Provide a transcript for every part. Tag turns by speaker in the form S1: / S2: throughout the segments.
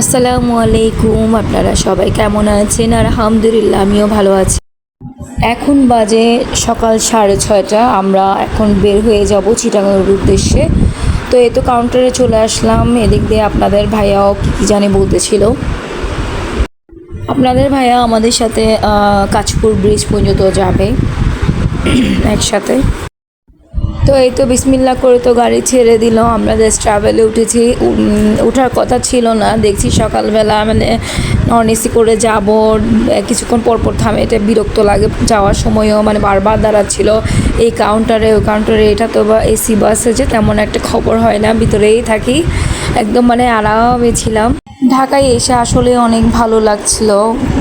S1: আসসালামু আলাইকুম আপনারা সবাই কেমন আছেন? আর আলহামদুলিল্লাহ আমিও ভালো আছি। এখন বাজে সকাল সাড়ে ছয়টা আমরা এখন বের হয়ে যাব চিটাগাংয়ের উদ্দেশ্যে। তো এ তো কাউন্টারে চলে আসলাম এদিক দিয়ে আপনাদের ভাইয়াও কী কী জানি বলতেছিল। আপনাদের ভাইয়া আমাদের সাথে আহ, কাঁচপুর ব্রিজ পর্যন্ত যাবে। একসাথে। তো এই তো বিসমিল্লা করে তো গাড়ি ছেড়ে দিল, আমরা জাস্ট ট্রাভেলে উঠেছি। ওঠার কথা ছিল না, দেখছি সকালবেলা মানে নন এসি করে যাব কিছুক্ষণ পর পর থামে, এটা বিরক্ত লাগে, যাওয়ার সময়ও মানে বারবার দাঁড়াচ্ছিল। এই কাউন্টারে ওই কাউন্টারে এটা তো বা এসি বাসে যে তেমন একটা খবর হয় না, ভিতরেই থাকি। একদম মানে আরামে ছিলাম। ঢাকায় এসে আসলে অনেক ভালো লাগছিল,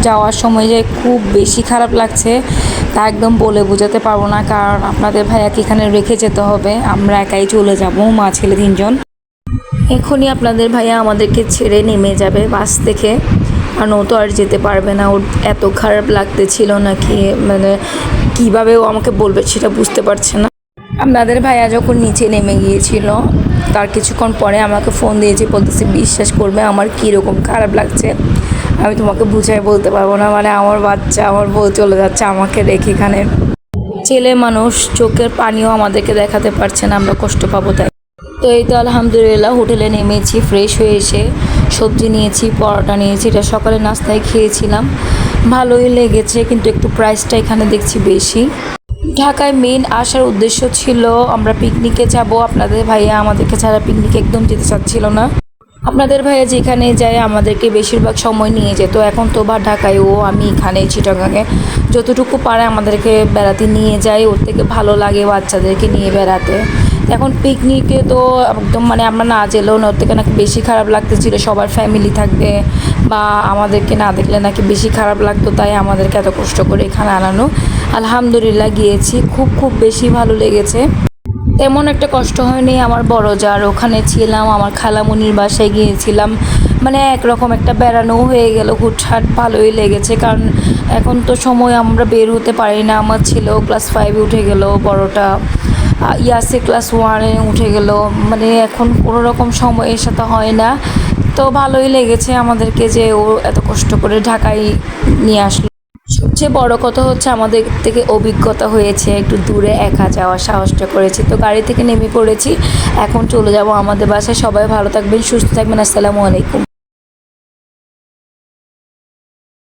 S1: যাওয়ার সময় যে খুব বেশি খারাপ লাগছে। তা একদম বলে বোঝাতে পারব না, কারণ আপনাদের ভাইয়াকে এখানে রেখে যেতে হবে। আমরা একাই চলে যাব, মা ছেলে তিনজন। এখনই আপনাদের ভাইয়া আমাদেরকে ছেড়ে নেমে যাবে বাস থেকে। কারণ ও তো আর যেতে পারবে না, ওর এত খারাপ লাগতেছিল নাকি মানে কীভাবে ও আমাকে বলবে সেটা বুঝতে পারছে না। আপনাদের ভাইয়া যখন নিচে নেমে গিয়েছিল, তার কিছুক্ষণ পরে আমাকে ফোন দিয়েছে বলতেছে, বিশ্বাস করবে আমার কীরকম খারাপ লাগছে? আমি তোমাকে বুঝাই বলতে পারব না মানে আমার বাচ্চা, আমার বউ চলে যাচ্ছে আমাকে রেখে এখানে। ছেলে মানুষ, চোখের পানিও আমাদেরকে দেখাতে পারছে না, আমরা কষ্ট পাবো তাই। তো এই তো আলহামদুলিল্লাহ, হোটেলে নেমেছি ফ্রেশ হয়ে এসে সবজি নিয়েছি, পরোটা নিয়েছি, এটা সকালে নাস্তায় খেয়েছিলাম। ভালোই লেগেছে, কিন্তু একটু প্রাইসটা এখানে দেখছি বেশি। ঢাকায় মেন আসার উদ্দেশ্য ছিল, আমরা পিকনিকে যাব। আপনাদের ভাইয়া আমাদেরকে ছাড়া পিকনিকে একদম যেতে চাচ্ছিল না। আপনাদের ভাইয়া যেখানে যায়, আমাদেরকে বেশিরভাগ সময় নিয়ে যেত। এখন তো বা ঢাকায়, ও আমি এখানে চিটাগাঙে। যতটুকু পারে আমাদেরকে বেড়াতে নিয়ে যায়, ওর থেকে ভালো লাগে বাচ্চাদেরকে নিয়ে বেড়াতে। এখন পিকনিকে তো একদম মানে আমরা না গেলেও না, ওর থেকে নাকি বেশি খারাপ লাগতেছিল, সবার ফ্যামিলি থাকবে বা আমাদেরকে না দেখলে নাকি বেশি খারাপ লাগতো, তাই আমাদেরকে এত কষ্ট করে এখানে আনানো। আলহামদুলিল্লাহ গিয়েছি, খুব খুব বেশি ভালো লেগেছে। তেমন একটা কষ্ট হয়নি। আমার বড় যার ওখানে ছিলাম, আমার খালামুনির বাসায় গিয়েছিলাম। মানে একরকম একটা বেড়ানো হয়ে গেল, হুটহাট ভালোই লেগেছে। কারণ এখন তো সময় আমরা বের হতে পারি না। আমার ছেলেও ক্লাস ফাইভে উঠে গেল, বড়টা ইয়াসে ক্লাস ওয়ানে উঠে গেল। মানে এখন কোনো রকম সময়ের সাথে হয় না। তো ভালোই লেগেছে আমাদেরকে যে ও এত কষ্ট করে ঢাকায় নিয়ে আসলো। সবচেয়ে বড় কথা হচ্ছে আমাদের থেকে অভিজ্ঞতা হয়েছে, একটু দূরে একা যাওয়ার সাহসটা করেছি। তো গাড়ি থেকে নেমে পড়েছি, এখন চলে যাব আমাদের বাসায়। সবাই ভালো থাকবেন, সুস্থ থাকবেন, আসসালামু আলাইকুম।